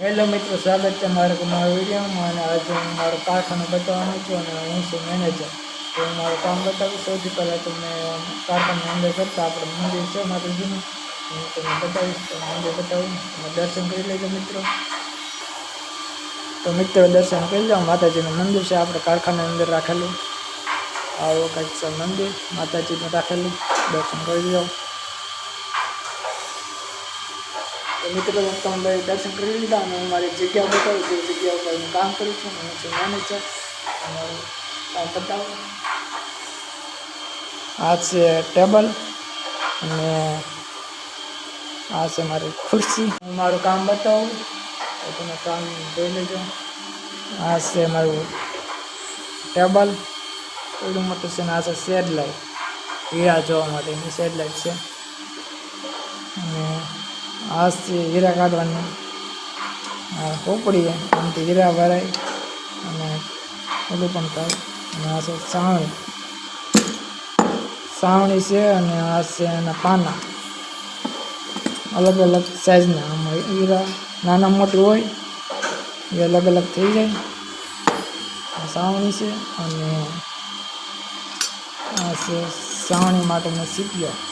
Hello મિત્રો, સ્વાગત છે મારા મારા વિડીયોમાં અને આજે હું મારો કારખાનું બતાવવાનું છું અને હું છું મેનેજર. તો હું મારું કામ બતાવું સૌથી પહેલાં તો મેં કારખાની અંદર કરતાં આપણે મંદિર છે માતાજીનું. હું તમને બતાવીશ તો મંદિર બતાવું. તમે દર્શન કરી લેજો મિત્રો. તો મિત્રો, દર્શન કરી લો. માતાજીનું મંદિર છે, આપણે કારખાના અંદર રાખેલું. આવું કંઈક છે મંદિર, માતાજીનું રાખેલું. દર્શન કરી લો. તો મિત્રો તમે દર્શન કરી લીધા અને હું મારી જગ્યા બતાવું જે જગ્યા ઉપર હું કામ કરું છું હું છું મેનેજર કામ બતાવું. આ છે ટેબલ અને આ છે મારી ખુરશી. હું મારું કામ બતાવું. તો તમે કામ જોઈ લેજો. આ છે મારું ટેબલ. એટલું મોટું છે ને આ છે શેડ લાઈટ. હીરા જોવા માટેની શેડ લાઈટ છે. અને છે હીરા કાઢવાની ખોપડી આમથી હીરા ભરાય અને ઓલું પણ થાય અને આ છે સાવણી સાવણી છે અને આ છે એના પાના અલગ અલગ સાઈઝના આમ હીરા નાના મોટી હોય એ અલગ અલગ થઈ જાય સાવણી છે અને આ છે સાવણી માટેનો સીપિયો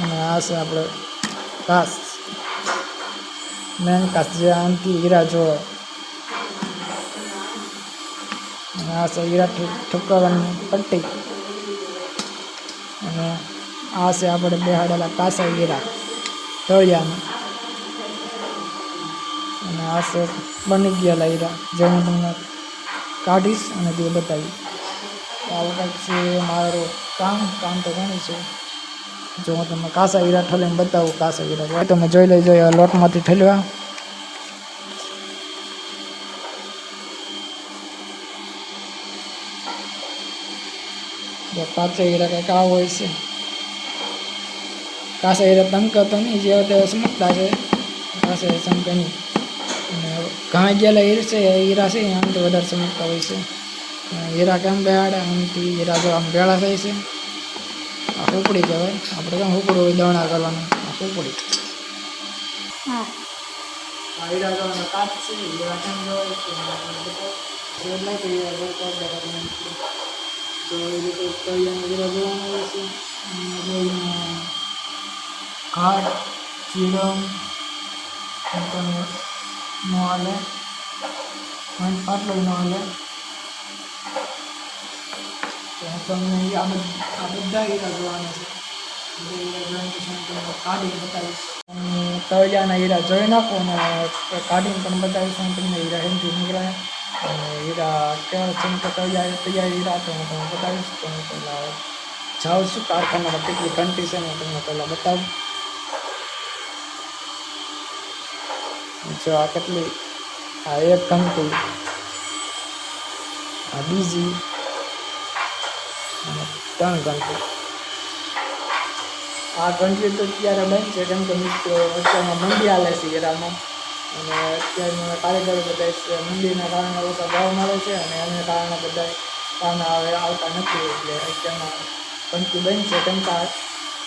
અને આ છે આપણે કાસ મેન ઘાસ જે આમથી હીરા જોવે અને આ છે હીરા ઠુકરવાની પટ્ટી. અને આ છે આપણે બેહાડેલા કાસા હીરા તળિયાના અને આ છે બની ગયેલા હીરા, જે હું તમને કાઢીશ અને તે બતાવીશ. આવું કંઈક છે મારું કામ કામ તો ઘણું છે. જો હું તમને કાસા હીરા ઠલીને બતાવું, કાસા હીરા. તમે જોઈ લેજો આ લોટમાંથી ઠલવા કાચા હીરા કંઈક આવો હોય છે. કાસા હીરા ધમકાતો નહીં જે તે સમજતા છે. કાસા હીરા ચમકે નહીં. અને ઘણા ગયેલા હીર છે હીરા છે આમ તો વધારે સમજતા હોય છે. હીરા કેમ બેહાડે? આમથી હીરા જો આમ ભેળા થાય છે. આ હુપડી કહેવાય? આપણે કેમ હુપડું હોય? દાણા કરવાનું. આ હુપડી ઘાટ ચીડમ ન હાલે. ન હાલે. તમને આ આ બધા હીરા જોવાના છે. હીરા કાઢીને બતાવીશ. અને તળિયાના હીરા જોઈ નાખો અને કાઢીને પણ બતાવીશ. હું તમને હીરા હેમથી નીકળે અને હીરા કેવા છે કે તળિયા તૈયાર હીરા તો હું તમને બતાવીશ. તો હું પહેલાં જાઉં છું. કારખાનામાં કેટલી છે હું તમને પહેલાં બતાવું. આ કેટલી, આ એક ઘંટી, આ બીજી ત્રણ ઘંટી. આ ઘંટી તો અત્યારે બંધ છે. કેમ કે અત્યારમાં મંદી હાલે છે હીરામાં. અને અત્યારના કારીગરો બધા મંદીના કારણે ઓછા ભાવ મળે છે અને એને કારણે બધા કામ આવે આવતા નથી. એટલે અત્યારમાં ઘંટી બંધ છે. કેમ કે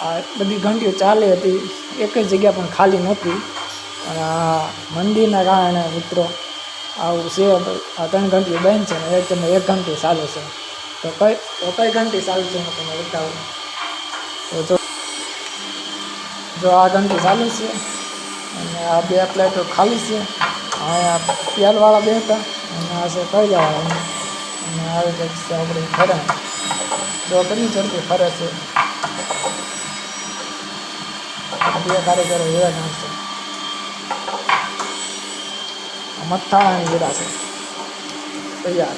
આ- બધી ઘંટીઓ ચાલી હતી. એક જ જગ્યા પણ ખાલી નહોતી. અને આ મંદિરના કારણે મિત્રો, આવું છે આ ત્રણ ઘંટી બંધ છે ને એક ઘંટી ચાલુ છે. તો કઈ તો કઈ ઘંટી ચાલુ છે હું તમને બતાવું તો જો જો આ ઘંટી ચાલુ છે અને આ બે પ્લેટો ખાલી છે અહીંયા પિયાલવાળા બે હતા અને આ છે કળિયાવાળા અને આવે કંઈક છે આપણે ફરે જો કેટલી ઝડપી ફરે છે આ બે કારીગરો એવા નાખશે મથાણાની હીરા છે તૈયાર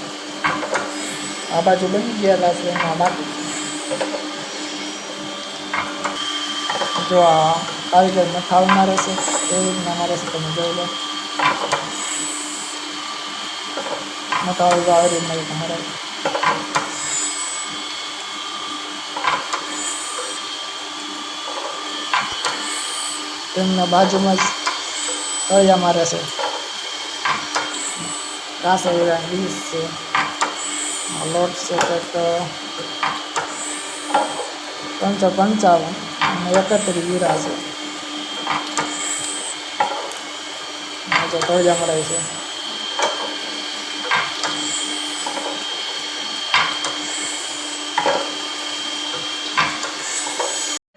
આ બાજુ બની ગયેલા છે એમાં બાકી છે જો આ કારીગર મથાળ મારે છે એવી રીતના મારે છે તમે જોઈ લો મથાળ જો આવી રીતના તમારે તેમના બાજુમાં જ તળિયા મારે છે કાસા હીરા ડીશ છે આ લોટ છે કંઈક ત્રણસો પંચાવન અને એકત્રીસ વીરા છે. જો મળે છે.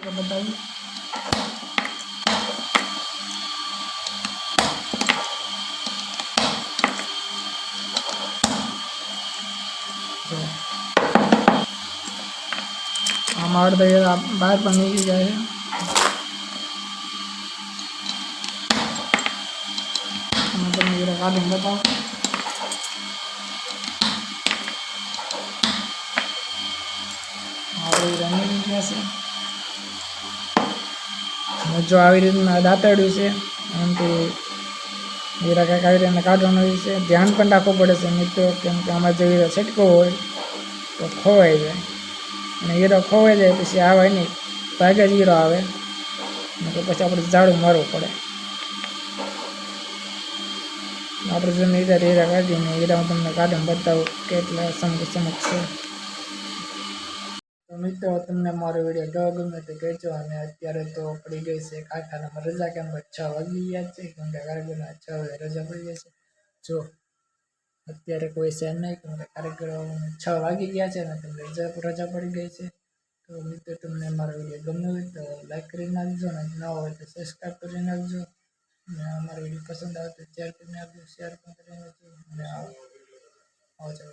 બતાવ્યું પણ નીકળી જાય છે અને તમે જરા કાઢીને બતાવો આપણે રનિંગ છે જો આવી રીતના દાંતડ્યું છે એમથી હીરા કાંઈક આવી રીતના કાઢવાનું હોય છે ધ્યાન પણ રાખવું પડે છે મિત્રો કેમ કે આમાં જો હીરો છટકો હોય તો ખોવાઈ જાય અને હીરો ખોવાઈ જાય પછી આવે નહીં ભાગે જ હીરો આવે. તો પછી આપણે ઝાડું મારવું પડે. આપણે જૂની હીરા હીરા કાઢીને હીરા હું તમને કાઢીને બતાવું કેટલા સમક સમક છે. તો મિત્રો, તમને મારો વીડિયો જો ગમે તો કહેજો અને અત્યારે તો પડી ગઈ છે કાંઠાના રજા કેમ કે છ વાગી ગયા છે. કેમ કે કારગરના છ વાગે રજા પડી ગઈ છે. જો અત્યારે કોઈ છે નહીં કેમ કાર્યક્રમ છ વાગી ગયા છે ને તમને રજા રજા પડી ગઈ છે. તો મિત્રો, તમને મારો વીડિયો ગમ્યો હોય તો લાઈક કરી નાખજો અને ન હોય તો સબસ્ક્રાઈબ કરી નાખજો. અને અમારો વીડિયો પસંદ આવે તો શેર કરી નાખજો શેર પણ કરી નાખજો. અને આવો આવજો